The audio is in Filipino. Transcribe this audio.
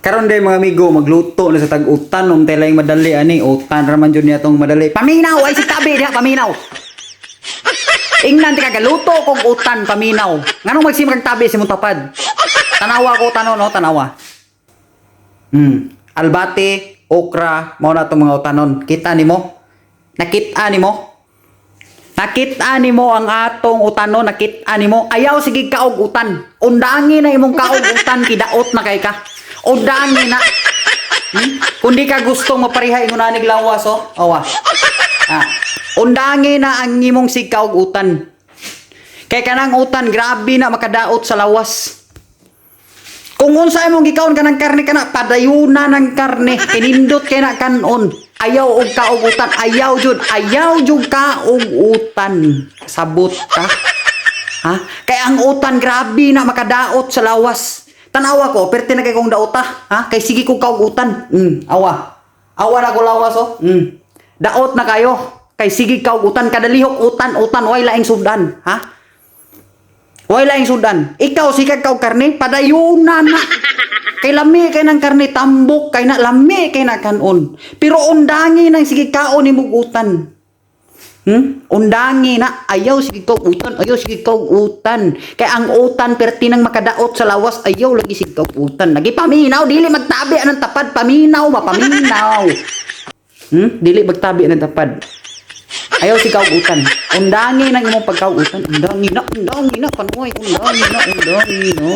Karon day mga amigo, magluto na sa tag-utan um laing madali ani, utan ra man jud niya madali. Paminaw ay si tabi diha paminaw. Ingnan ti kagaluto kog utan paminaw. Nganong magsimag tabi si tapad? Tanawa ko tanon no, tanawa. Hmm, albate, okra, mao na tong mga utanon. Kita nimo? Nakita nimo? Nakita nimo ang atong utanon, nakita nimo. Ayaw sige kaog utan. Undangi na imong kaog utan kidaot na kay ka. Undangi na. Hmm? Kung di ka gustong mapariha ingon anig lawas oh. Awa. Ah. Undangi na ang imong sig kaog utan. Kay kanang utan grabe na makadaot sa lawas. Kung unsa imong gikaon ka ng karne kana padayuna ng karne kinindot kay na kanon. Ayaw og kaugutan, ayaw jud, ayaw jud ka utan. Sabot ka. Ha? Kay ang utan grabe na makadaot sa lawas. Tanawa ko, perti na kay kong daota. Ha? Kay sige ko kaugutan. Mm, awa. Awa na ko lawas oh. Mm. Daot na kayo. Kay sige kaugutan kadalihok utan, utan way laing sudan, ha? Way laing sudan. Ikaw sikag kau karne padayunan na. Kay lami kay nang karne tambok kay na lami kay na kanon. Pero undangi nang sige kaon ni mugutan. Hmm? Undangi na ayaw sige kau utan, ayaw sige kau utan. Kay ang utan perti nang makadaot sa lawas ayaw lagi sige kau utan. Lagi paminaw dili magtabi anang tapad paminaw ba paminaw. Hmm? Dili magtabi anang tapad. Ayaw si kaugutan. Undangi na imong pagkaugutan. Undangi na, undangi na, kanoy. Undangi na, undangi na.